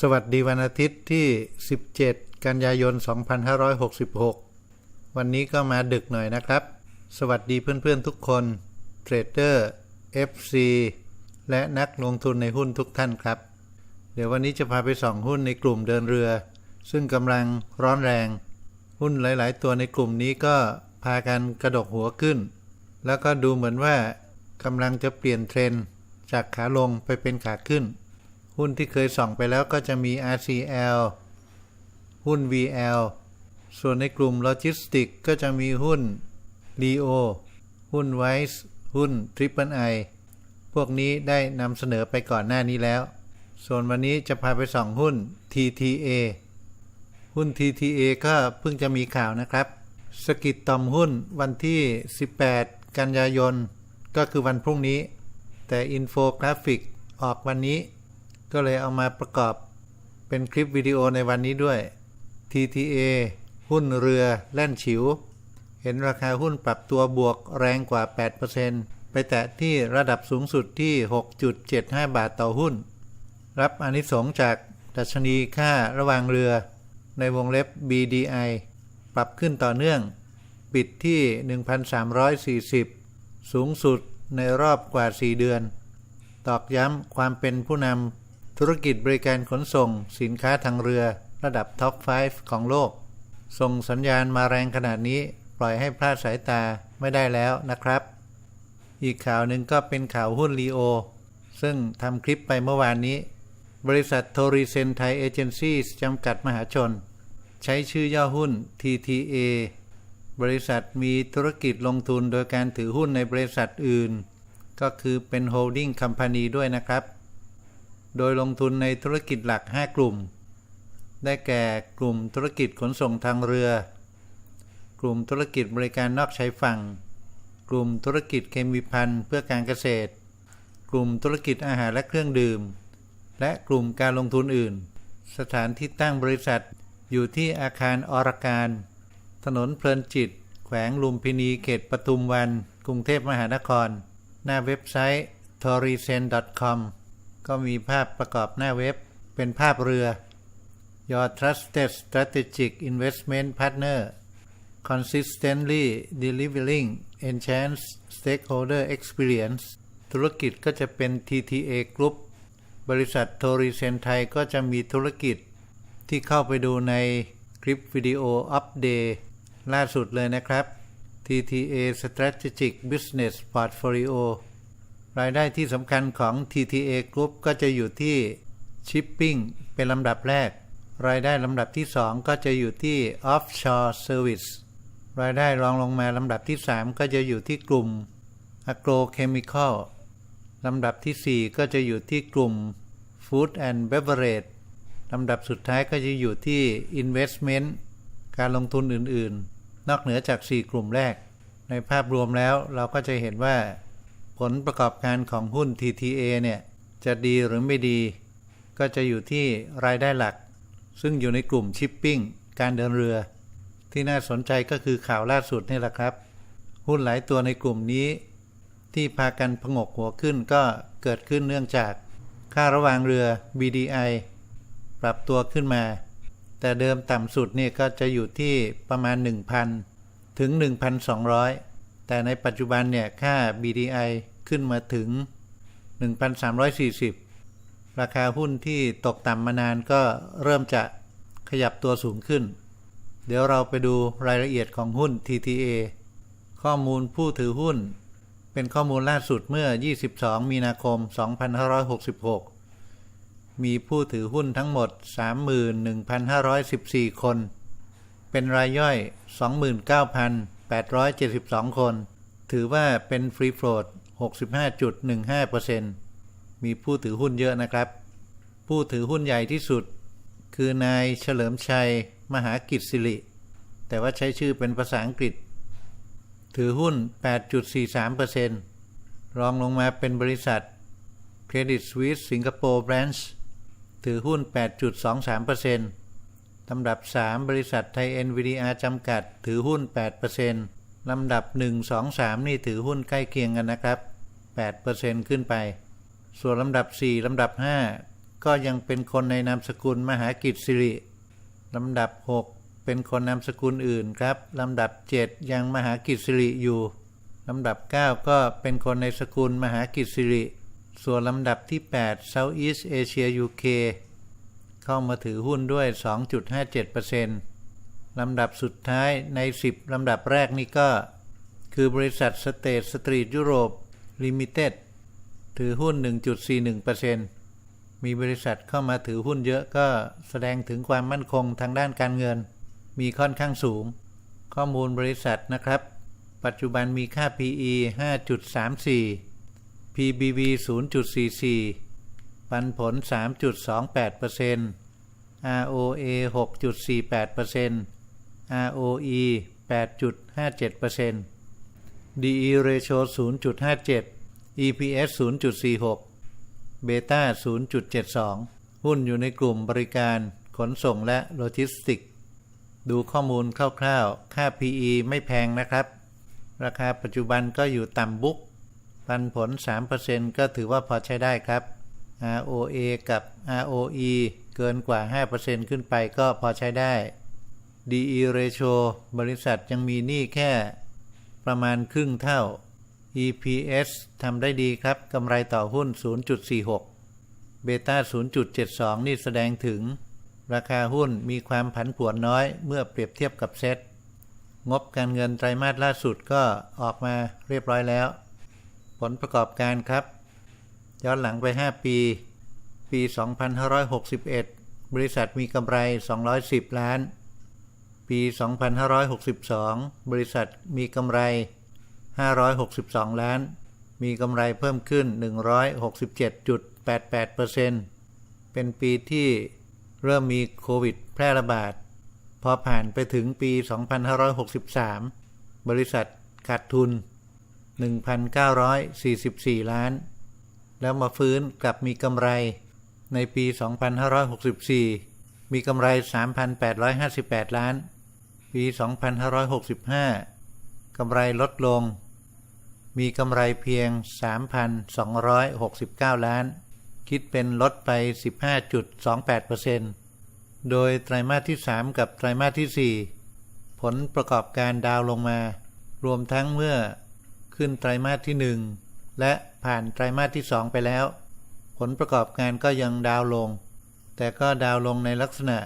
สวัสดีวันอาทิตย์ที่ 17 กันยายน 2566 วันนี้ก็มาดึกหน่อยนะครับ สวัสดีเพื่อนๆทุกคนเทรดเดอร์ FC และนักลงทุนในหุ้นทุกท่านครับ เดี๋ยววันนี้จะพาไปส่องหุ้นในกลุ่มเดินเรือ ซึ่งกำลังร้อนแรง หุ้นหลายๆ ตัวในกลุ่มนี้ก็พากันกระดกหัวขึ้น แล้วก็ดูเหมือนว่ากำลังจะเปลี่ยนเทรนจากขาลงไปเป็นขาขึ้น หุ้นที่เคยส่องไปแล้วก็จะมี RCL หุ้น VL ส่วนในกลุ่มโลจิสติกก็จะมีหุ้น Leo หุ้น Wise หุ้น Triple I พวกนี้ได้นำเสนอไปก่อนหน้านี้แล้ว ส่วนวันนี้จะพาไปส่องหุ้น TTA หุ้น TTA ก็เพิ่งจะมีข่าวนะครับ สกิดต่อมหุ้นวันที่ 18 กันยายน ก็คือวันพรุ่งนี้ แต่อินโฟกราฟิกออกวันนี้ ก็เลยเอามาประกอบเป็นคลิปวิดีโอในวันนี้ด้วย TTA หุ้นเรือแล่นฉิว เห็นราคาหุ้นปรับตัวบวกแรงกว่า 8%ไปแตะที่ระดับสูงสุดที่ 6.75 บาทต่อหุ้น รับอนิสงจากดัชนีค่าระหว่างเรือ ในวงเล็บ BDI ปรับขึ้นต่อเนื่อง ปิดที่ 1,340 สูงสุดในรอบกว่า 4 เดือน ตอกย้ำความเป็นผู้นำ ธุรกิจบริการขนส่ง สินค้าทางเรือ ระดับท็อป 5 ของโลก ส่งสัญญาณมาแรงขนาดนี้ ปล่อยให้พลาดสายตาไม่ได้แล้วนะครับ อีกข่าวหนึ่งก็เป็นข่าวหุ้นลีโอ ซึ่งทำคลิปไปเมื่อวานนี้ บริษัทโทริเซนไทยเอเจนซี่จำกัดมหาชน ใช้ชื่อย่อหุ้น TTA บริษัทมีธุรกิจลงทุนโดยการถือหุ้นในบริษัทอื่น ก็คือเป็นโฮลดิ้งคัมพานีด้วยนะครับ โดยลงทุนในธุรกิจหลัก 5 กลุ่ม ได้แก่กลุ่มธุรกิจขนส่งทางเรือ กลุ่มธุรกิจบริการนอกชายฝั่ง กลุ่มธุรกิจเคมีภัณฑ์เพื่อการเกษตร กลุ่มธุรกิจอาหารและเครื่องดื่ม และกลุ่มการลงทุนอื่น สถานที่ตั้งบริษัทอยู่ที่อาคารอรการ ถนนเพลินจิต แขวงลุมพินีเขตปทุมวัน กรุงเทพมหานคร หน้าเว็บไซต์ t o r i s e n com ก็มีภาพประกอบหน้าเว็บ เป็นภาพเรือ Your Trusted Strategic Investment Partner Consistently Delivering Enhanced Stakeholder Experience ธุรกิจก็จะเป็น TTA Group บริษัทโทริเซนไทยก็จะมีธุรกิจที่เข้าไปดูในคลิปวิดีโออัปเดตล่าสุดเลยนะครับ TTA Strategic Business Portfolio รายได้ที่สำคัญของ TTA Group ก็จะอยู่ที่ Shipping เป็นลำดับแรก รายได้ลำดับที่ 2 ก็จะอยู่ที่ Offshore Service รายได้รองลงมาลำดับที่ 3 ก็จะอยู่ที่กลุ่ม Agrochemical ลำดับที่ 4 ก็จะอยู่ที่กลุ่ม Food and Beverage ลำดับสุดท้ายก็จะอยู่ที่ Investment การลงทุนอื่นๆ นอกเหนือจาก 4 กลุ่มแรก ในภาพรวมแล้วเราก็จะเห็นว่า ผลประกอบการของหุ้น TTA เนี่ยจะดีหรือไม่ดี ก็จะอยู่ที่รายได้หลัก ซึ่งอยู่ในกลุ่มชิปปิ้งการเดินเรือ ที่น่าสนใจก็คือข่าวล่าสุดนี่แหละครับ หุ้นหลายตัวในกลุ่มนี้ ที่พากันผงกหัวขึ้นก็เกิดขึ้นเนื่องจากค่าระวางเรือ BDI ปรับตัวขึ้นมา แต่เดิมต่ำสุดเนี่ยก็จะอยู่ที่ประมาณ 1,000 ถึง 1,200 แต่ในปัจจุบันเนี่ยค่า BDI ขึ้นมาถึง 1,340 ราคาหุ้นที่ตกต่ำมานานก็เริ่มจะขยับตัวสูงขึ้น เดี๋ยวเราไปดูรายละเอียดของหุ้น TTA ข้อมูลผู้ถือหุ้น เป็นข้อมูลล่าสุดเมื่อ 22 มีนาคม 2566 มีผู้ถือหุ้นทั้งหมด 31,514 คน เป็นรายย่อย 872 คน ถือว่าเป็นฟรีโฟลด65.15%มีผู้ถือหุ้นเยอะนะครับ ผู้ถือหุ้นใหญ่ที่สุด คือนายเฉลิมชัย มหากิจสิริ แต่ว่าใช้ชื่อเป็นภาษาอังกฤษ ถือหุ้น 8.43%รองลงมาเป็นบริษัท Credit Suisse Singapore Branch ถือหุ้น 8.23% ลำดับ 3 บริษัทไทย NVDR จำกัด ถือหุ้น 8%ลำดับ 1 2 3 นี่ถือหุ้นใกล้เคียงกันนะครับ 8%ขึ้นไป ส่วนลำดับ 4 ลำดับ 5 ก็ยังเป็นคนในนามสกุลมหากิจสิริลำดับ 6 เป็นคนนามสกุลอื่นครับ ลำดับ 7 ยังมหากิจสิริอยู่ ลำดับ 9 ก็เป็นคนในสกุลมหากิจสิริ ส่วนลำดับที่8 Southeast Asia UK เข้ามาถือหุ้นด้วย 2.57%ลำดับสุดท้ายใน 10 ลำดับแรกนี่ก็ คือบริษัทสเตทสตรีทยุโรปลิมิเต็ดถือหุ้น 1.41%มีบริษัทเข้ามาถือหุ้นเยอะก็แสดงถึงความมั่นคงทางด้านการเงิน มีค่อนข้างสูง ข้อมูลบริษัทนะครับ ปัจจุบันมีค่า PE 5.34 PBV 0.44 ปันผล 3.28% ROA 6.48% ROE 8.57% DE ratio 0.57 EPS 0.46 เบต้า 0.72 หุ้นอยู่ในกลุ่มบริการขนส่งและโลจิสติก ดูข้อมูลคร่าวๆ ค่า PE ไม่แพงนะครับ ราคาปัจจุบันก็อยู่ต่ำบุ๊กปันผล 3%ก็ถือว่าพอใช้ได้ครับ ROA กับ ROE เกินกว่า 5%ขึ้นไปก็พอใช้ได้ DE ratio บริษัทยังมีหนี้แค่ประมาณครึ่งเท่า EPS ทำได้ดีครับกำไรต่อหุ้น 0.46 เบต้า 0.72 นี่แสดงถึง ราคาหุ้นมีความผันผวนน้อยเมื่อเปรียบเทียบกับเซ็ตงบการเงินไตรมาสล่าสุดก็ออกมาเรียบร้อยแล้ว ผลประกอบการครับ ย้อนหลังไป 5 ปี ปี 2561 บริษัทมีกำไร 210 ล้าน ปี 2562 บริษัทมีกำไร 562 ล้าน มีกำไรเพิ่มขึ้น 167.88%เป็นปีที่เริ่มมีโควิดแพร่ระบาด พอผ่านไปถึงปี 2563 บริษัทขาดทุน 1,944 ล้าน แล้วมาฟื้นกลับมีกำไร ในปี 2564 มีกำไร 3,858 ล้าน ปี 2565 กำไรลดลง มีกำไรเพียง 3,269 ล้าน คิดเป็นลดไป 15.28%โดยไตรมาสที่ 3 กับไตรมาสที่ 4 ผลประกอบการดาวลงมา รวมทั้งเมื่อขึ้นไตรมาสที่ 1 และ ผ่านไตรมาสที่ 2 ไปแล้ว ผลประกอบการก็ยังดาวลง แต่ก็ดาวลงในลักษณะ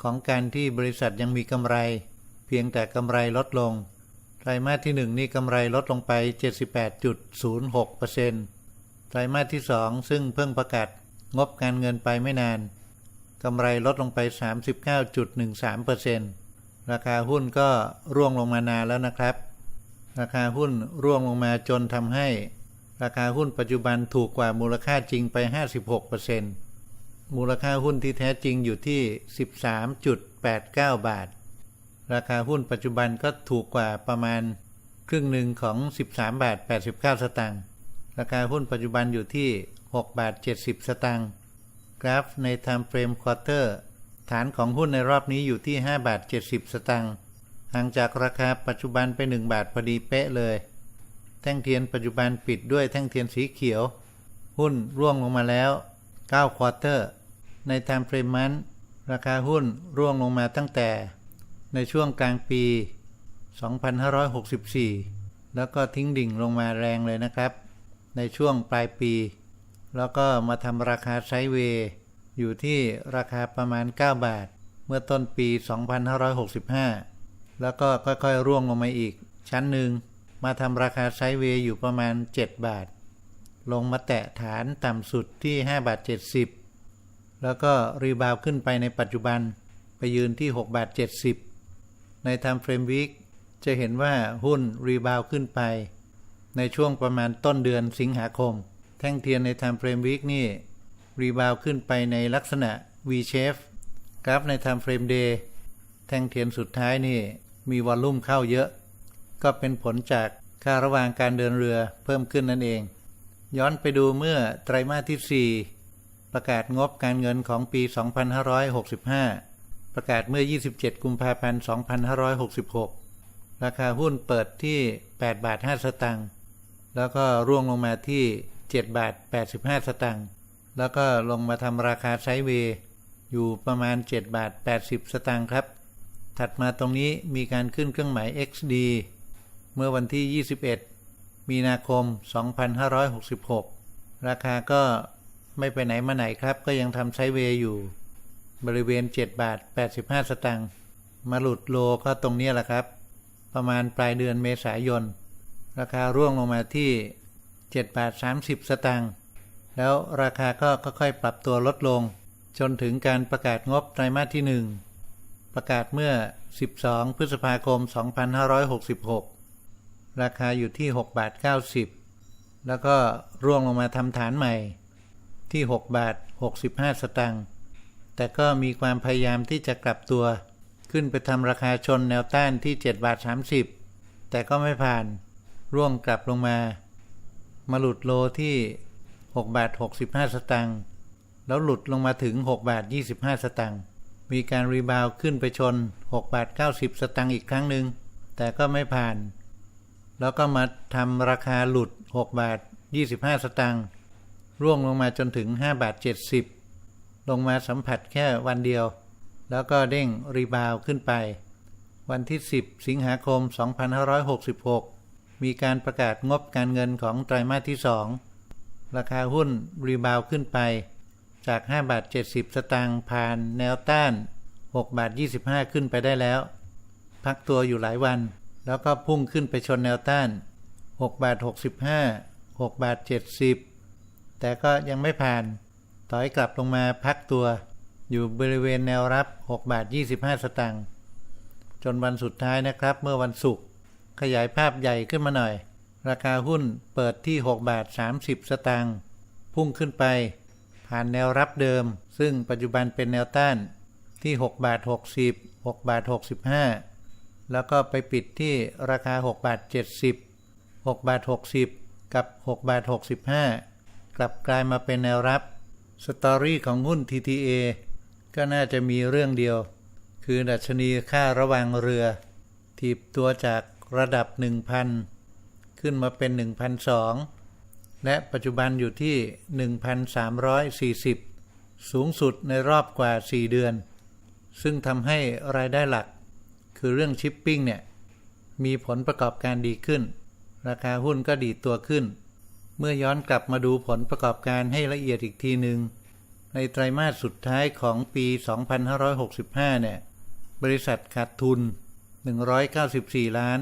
ของการที่บริษัทยังมีกำไร เพียงแต่กำไรลดลง ไตรมาสที่ 1 นี่กำไรลดลงไป 78.06%ไตรมาสที่ 2 ซึ่งเพิ่งประกาศงบการเงินไปไม่นานกำไรลดลงไป 39.13%ราคาหุ้นก็ร่วงลงมานานแล้วนะครับ ราคาหุ้นร่วงลงมาจนทำให้ ราคาหุ้นปัจจุบันถูกกว่ามูลค่าจริงไป 56%มูลค่าหุ้นที่แท้จริงอยู่ที่ 13.89 บาท ราคาหุ้นปัจจุบันก็ถูกกว่าประมาณครึ่งหนึ่งของ 13 บาท 89 สตางค์ ราคาหุ้นปัจจุบันอยู่ที่ 6 บาท 70 สตางค์ กราฟใน Time Frame Quarter ฐานของหุ้นในรอบนี้อยู่ที่ 5 บาท 70 สตางค์ ห่างจากราคาปัจจุบันไป 1 บาทพอดีเป๊ะเลย ท่งเทียนปัจจุบันปิดด้วยแท่งเทียนสีเขียว หุ้นร่วงลงมาแล้ว 9 ควอเตอร์ ใน Time Frame มันราคาหุ้นร่วงลงมาตั้งแต่ ในช่วงกลางปี 2564 แล้วก็ทิ้งดิ่งลงมาแรงเลยนะครับ ในช่วงปลายปี แล้วก็มาทำราคาไซเวย์อยู่ที่ราคาประมาณ 9 บาท เมื่อต้นปี 2565 แล้วก็ค่อยๆ ร่วงลงมาอีกชั้นหนึ่ง มาทำราคาไซเวย์อยู่ประมาณ 7 บาท ลงมาแตะฐานต่ำสุดที่ 5 บาท 70 แล้วก็รีบาวขึ้นไปในปัจจุบันไปยืนที่ 6 บาท 70 ใน Time Frame Week จะเห็นว่าหุ้นรีบาวขึ้นไป ในช่วงประมาณต้นเดือนสิงหาคม แท่งเทียนใน Time Frame Week นี่ รีบาวขึ้นไปในลักษณะ V shape กราฟใน Time Frame Day แท่งเทียนสุดท้ายนี่มีวอลลุ่มเข้าเยอะ ก็เป็นผลจากค่าระหว่างการเดินเรือเพิ่มขึ้นนั่นเอง ย้อนไปดูเมื่อไตรมาสที่ 4 ประกาศงบการเงินของปี 2565 ประกาศเมื่อ 27 กุมภาพันธ์ 2566 ราคาหุ้นเปิดที่ 8 บาท 5 สตางค์แล้วก็ร่วงลงมาที่ 7 บาท 85 สตางค์แล้วก็ลงมาทำราคาไซด์เวย์อยู่ประมาณ 7 บาท 80 สตางค์ครับ ถัดมาตรงนี้มีการขึ้นเครื่องหมาย XD เมื่อวันที่ 21 มีนาคม 2566 ราคาก็ไม่ไปไหนมาไหนครับ ก็ยังทำไซเวย์อยู่ บริเวณ 7 บาท 85 สตางค์มาหลุดโลก็ตรงนี้แหละครับ ประมาณปลายเดือนเมษายน ราคาร่วงลงมาที่ 7 บาท 30 สตางค์แล้วราคาก็ค่อยๆปรับตัวลดลง จนถึงการประกาศงบไตรมาสที่ 1 ประกาศเมื่อ 12 พฤษภาคม 2566 ราคาอยู่ที่6บาท90 แล้วก็ร่วงลงมาทำฐานใหม่ที่ 6 บาท 65 สตางค์แต่ก็มีความพยายามที่จะกลับตัว ขึ้นไปทำราคาชนแนวต้านที่ 7 บาท 30 แต่ก็ไม่ผ่าน ร่วงกลับลงมา มาหลุดโลที่ 6 บาท 65 สตางค์แล้วหลุดลงมาถึง 6 บาท 25 สตางค์มีการรีบาวขึ้นไปชน 6 บาท 90 สตางค์อีกครั้งหนึ่งแต่ก็ไม่ผ่าน แล้วก็มาทำราคาหลุด 6 บาท 25 สตางค์ร่วงลงมาจนถึง 5 บาท 70 ลงมาสัมผัสแค่วันเดียว แล้วก็เด้งรีบาวขึ้นไป วันที่ 10 สิงหาคม 2566 มีการประกาศงบการเงินของไตรมาสที่ 2 ราคาหุ้นรีบาวขึ้นไป จาก 5 บาท 70 สตางค์ผ่านแนวต้าน 6 บาท 25 ขึ้นไปได้แล้ว พักตัวอยู่หลายวัน แล้วก็พุ่งขึ้นไปชนแนวต้าน 6 บาท 65 6 บาท 70 แต่ก็ยังไม่ผ่านถอยกลับลงมาพักตัว อยู่บริเวณแนวรับ 6 บาท 25 สตางค์จนวันสุดท้ายนะครับเมื่อวันศุกร์ขยายภาพใหญ่ขึ้นมาหน่อย ราคาหุ้นเปิดที่ 6 บาท 30 สตางค์พุ่งขึ้นไป ผ่านแนวรับเดิม ซึ่งปัจจุบันเป็นแนวต้านที่ 6 บาท 60 6 บาท 65 แล้วก็ไปปิดที่ราคา6บาท70 6บาท60 กับ6บาท65 กลับกลายมาเป็นแนวรับสตอรี่ของหุ้น TTA ก็น่าจะมีเรื่องเดียว คือดัชนีค่าระวังเรือถีบตัวจากระดับ 1,000 ขึ้นมาเป็น 1,002 และปัจจุบันอยู่ที่ 1,340 สูงสุดในรอบกว่า 4 เดือน ซึ่งทำให้รายได้หลัก คือเรื่องชิปปิ้งเนี่ย มีผลประกอบการดีขึ้น ราคาหุ้นก็ดีตัวขึ้น เมื่อย้อนกลับมาดูผลประกอบการให้ละเอียดอีกทีหนึ่งในไตรมาสสุดท้ายของปี 2565 เนี่ย บริษัทขาดทุน 194 ล้าน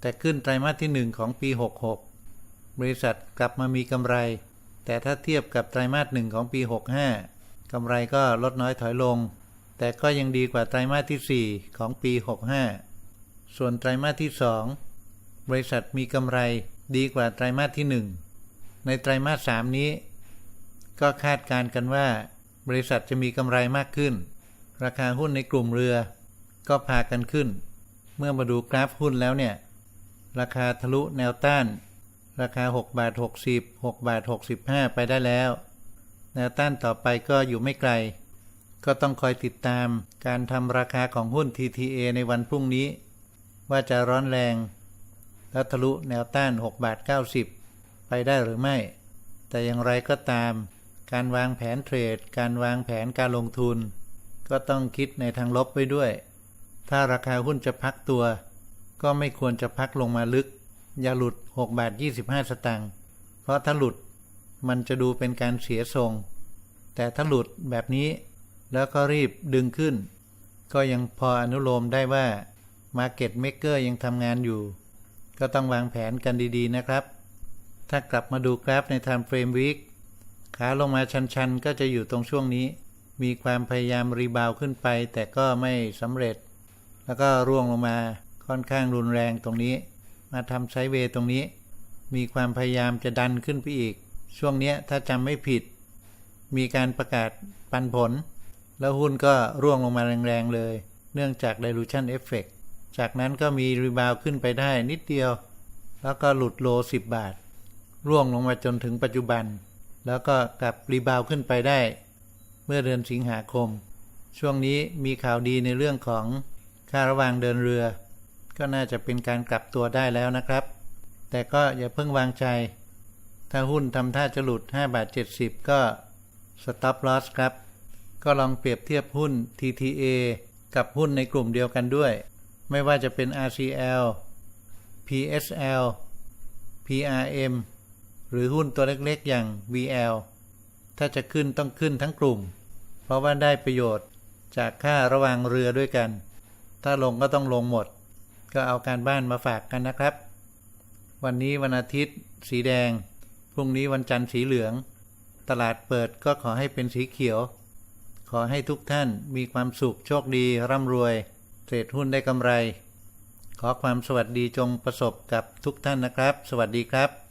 แต่ขึ้นไตรมาสที่ 1 ของปี 66 บริษัทกลับมามีกำไร แต่ถ้าเทียบกับไตรมาสหนึ่งของปี 65กำไรก็ลดน้อยถอยลง แต่ก็ยังดีกว่าไตรมาสที่ 4 ของปี 65 ส่วนไตรมาสที่ 2 บริษัทมีกำไรดีกว่าไตรมาสที่ 1 ในไตรมาส 3 นี้ ก็คาดการกันว่า บริษัทจะมีกำไรมากขึ้น ราคาหุ้นในกลุ่มเรือ ก็พากันขึ้น เมื่อมาดูกราฟหุ้นแล้วเนี่ย ราคาทะลุแนวต้าน ราคา6บาท60 6บาท65 ไปได้แล้ว แนวต้านต่อไปก็อยู่ไม่ไกล ก็ต้องคอยติดตามการทำราคาของหุ้น TTA ในวันพรุ่งนี้ ว่าจะร้อนแรง แล้วทะลุแนวต้าน 6 บาท 90 ไปได้หรือไม่ แต่อย่างไรก็ตาม การวางแผนเทรด การวางแผนการลงทุน ก็ต้องคิดในทางลบไว้ด้วย ถ้าราคาหุ้นจะพักตัว ก็ไม่ควรจะพักลงมาลึก อย่าหลุด 6 บาท 25 สตางค์เพราะถ้าหลุดมันจะดูเป็นการเสียทรง แต่ถ้าหลุดแบบนี้ แล้วก็รีบดึงขึ้น ก็ยังพออนุโลมได้ว่า Market Maker ยังทำงานอยู่ ก็ต้องวางแผนกันดีๆนะครับ ถ้ากลับมาดูกราฟใน Time Frame Week ขาลงมาชันๆ ก็จะอยู่ตรงช่วงนี้ มีความพยายามรีบาวขึ้นไป แต่ก็ไม่สำเร็จ แล้วก็ร่วงลงมาค่อนข้างรุนแรงตรงนี้ มาทำไซด์เวย์ตรงนี้ มีความพยายามจะดันขึ้นไปอีก ช่วงนี้ถ้าจำไม่ผิด มีการประกาศปันผล แล้วหุ้นก็ร่วงลงมาแรงๆเลย เนื่องจาก dilution effect จากนั้นก็มีรีบาวขึ้นไปได้นิดเดียว แล้วก็หลุดโล 10 บาท ร่วงลงมาจนถึงปัจจุบัน แล้วก็กลับรีบาวขึ้นไปได้ เมื่อเดือนสิงหาคม ช่วงนี้มีข่าวดีในเรื่องของค่าระวางเดินเรือ ก็น่าจะเป็นการกลับตัวได้แล้วนะครับ แต่ก็อย่าเพิ่งวางใจ ถ้าหุ้นทำท่าจะหลุด 5 บาท 70 ก็ Stop Loss ครับ ก็ลองเปรียบเทียบหุ้น TTA กับหุ้นในกลุ่มเดียวกันด้วย ไม่ว่าจะเป็น RCL PSL PRM หรือหุ้นตัวเล็กๆ อย่าง VL ถ้าจะขึ้นต้องขึ้นทั้งกลุ่ม เพราะว่าได้ประโยชน์จากค่าระหว่างเรือด้วยกัน ถ้าลงก็ต้องลงหมด ก็เอาการบ้านมาฝากกันนะครับ วันนี้วันอาทิตย์ สีแดง พรุ่งนี้วันจันทร์สีเหลือง ตลาดเปิดก็ขอให้เป็นสีเขียว ขอให้ทุกท่านมีความสุขโชคดีร่ำรวยเทรดหุ้นได้กำไร ขอความสวัสดีจงประสบกับทุกท่านนะครับ สวัสดีครับ